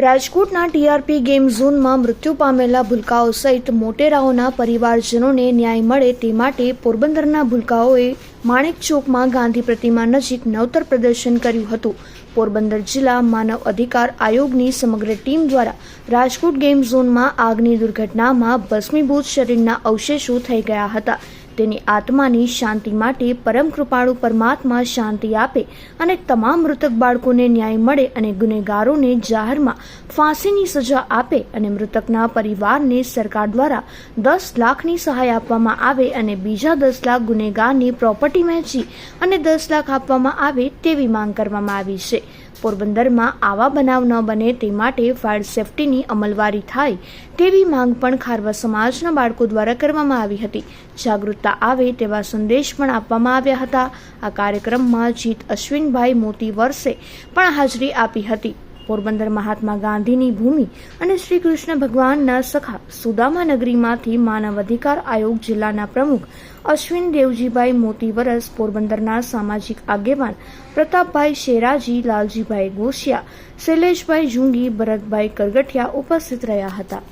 રાજકોટના TRP game ઝોનમાં મૃત્યુ પામેલા ભૂલકાઓ સહિત મોટેરાઓના પરિવારજનોને ન્યાય મળે તે માટે પોરબંદરના ભૂલકાઓએ માણેક ચોકમાં ગાંધી પ્રતિમા નજીક નવતર પ્રદર્શન કર્યું હતું. પોરબંદર જિલ્લા માનવ અધિકાર આયોગની સમગ્ર ટીમ દ્વારા રાજકોટ ગેમ ઝોનમાં આગની દુર્ઘટનામાં ભસ્મીભૂત શરીરના અવશેષો થઈ ગયા હતા. તેની આત્માની શાંતિ માટે પરમ કૃપાળુ પરમાત્મા શાંતિ આપે અને તમામ મૃતક બાળકોને ન્યાય મળે અને ગુનેગારોને જાહેરમાં ફાંસીની સજા આપે અને મૃતકના પરિવારને સરકાર દ્વારા દસ લાખની સહાય આપવામાં આવે અને બીજા દસ લાખ ગુનેગારની પ્રોપર્ટી વહેંચી અને દસ લાખ આપવામાં આવે તેવી માંગ કરવામાં આવી છે. પોરબંદરમાં આવા બનાવ ન બને તે માટે ફાયર સેફટીની અમલવારી થાય તેવી માંગ પણ ખારવા સમાજના બાળકો દ્વારા કરવામાં આવી હતી. જાગૃતતા આવે તેવા સંદેશ પણ આપવામાં આવ્યા હતા. આ કાર્યક્રમમાં જીત અશ્વિનભાઈ મોતી વર્ષે પણ હાજરી આપી હતી. પોરબંદર મહાત્મા ગાંધીની ભૂમિ અને શ્રી કૃષ્ણ ભગવાનના સખા સુદામા નગરીમાંથી માનવ અધિકાર આયોગ જિલ્લાના પ્રમુખ અશ્વિન દેવજીભાઈ મોતી વરસ પોરબંદરના સામાજિક આગેવાન પ્રતાપભાઈ શેરાજી, લાલજીભાઈ ગોશિયા, શૈલેષભાઈ જુંગી ભરતભાઈ કરગઠિયા ઉપસ્થિત રહ્યા હતા.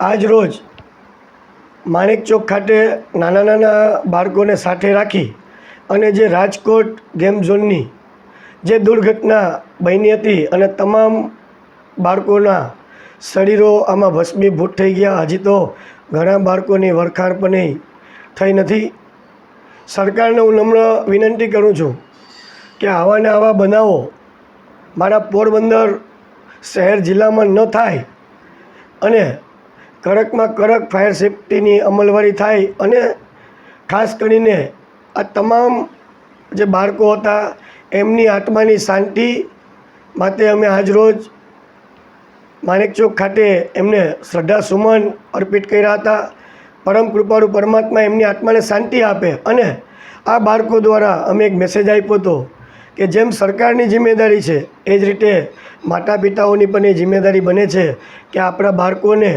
આજ રોજ માણેક ચોક ખાતે નાના નાના બાળકોને સાથે રાખી અને જે રાજકોટ ગેમ ઝોનની જે દુર્ઘટના બની હતી અને તમામ બાળકોના શરીરો આમાં ભસ્મીભૂત થઈ ગયા. હજી તો ઘણા બાળકોની વરખાણ પણ થઈ નથી. સરકારને હું નમ્ર વિનંતી કરું છું કે આવા ને આવા બનાવો મારા પોરબંદર શહેર જિલ્લામાં ન થાય અને કડકમાં કડક ફાયર સેફટીની અમલવારી થાય અને ખાસ કરીને આ તમામ જે બાળકો હતા એમની આત્માની શાંતિ માટે અમે આજરોજ માણેક ચોક ખાતે એમને શ્રદ્ધા સુમન અર્પિત કર્યા હતા. પરમ કૃપાળુ પરમાત્મા એમની આત્માને શાંતિ આપે અને આ બાળકો દ્વારા અમે એક મેસેજ આપ્યો હતો કે જેમ સરકારની જિમ્મેદારી છે, એ જ રીતે માતા પિતાઓની પણ એ જિમ્મેદારી બને છે કે આપણા બાળકોને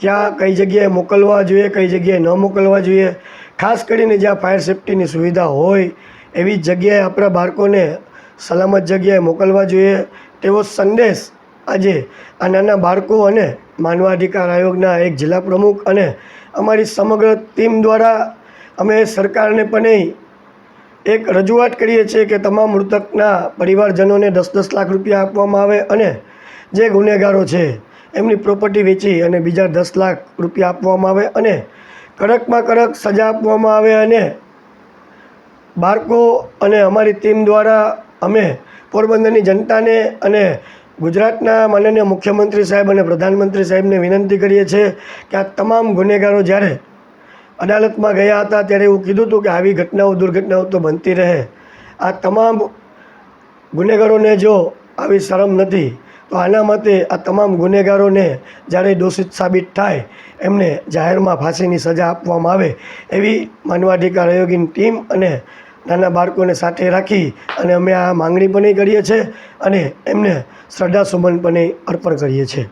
ક્યાં કઈ જગ્યાએ મોકલવા જોઈએ, કઈ જગ્યાએ ન મોકલવા જોઈએ. ખાસ કરીને જ્યાં ફાયર સેફટીની સુવિધા હોય એવી જગ્યાએ આપણા બાળકોને સલામત જગ્યાએ મોકલવા જોઈએ તેવો સંદેશ આજે આ નાના બાળકો અને માનવાધિકાર આયોગના એક જિલ્લા પ્રમુખ અને અમારી સમગ્ર ટીમ દ્વારા અમે સરકારને પણ એક રજૂઆત કરીએ છીએ કે તમામ મૃતકના પરિવારજનોને દસ દસ લાખ રૂપિયા આપવામાં આવે અને જે ગુનેગારો છે એમની પ્રોપર્ટી વેચી અને બીજા દસ લાખ રૂપિયા આપવામાં આવે અને કડકમાં કડક સજા આપવામાં આવે અને બાળકો અને અમારી ટીમ દ્વારા અમે પોરબંદરની જનતાને અને ગુજરાતના માનનીય મુખ્યમંત્રી સાહેબ અને પ્રધાનમંત્રી સાહેબને વિનંતી કરીએ છીએ કે આ તમામ ગુનેગારો જ્યારે અદાલતમાં ગયા હતા ત્યારે એવું કીધું હતું કે આવી ઘટનાઓ, દુર્ઘટનાઓ તો બનતી રહે. આ તમામ ગુનેગારોને જો આવી શરમ નથી, તો આના માટે આ તમામ ગુનેગારોને જ્યારે દોષિત સાબિત થાય, એમને જાહેરમાં ફાંસીની સજા આપવામાં આવે એવી માનવાધિકાર આયોગની ટીમ અને નાના બાળકોને સાથે રાખી અને અમે આ માંગણી પણ કરીએ છીએ અને એમને શ્રદ્ધા સુમન પણ અર્પણ કરીએ છીએ.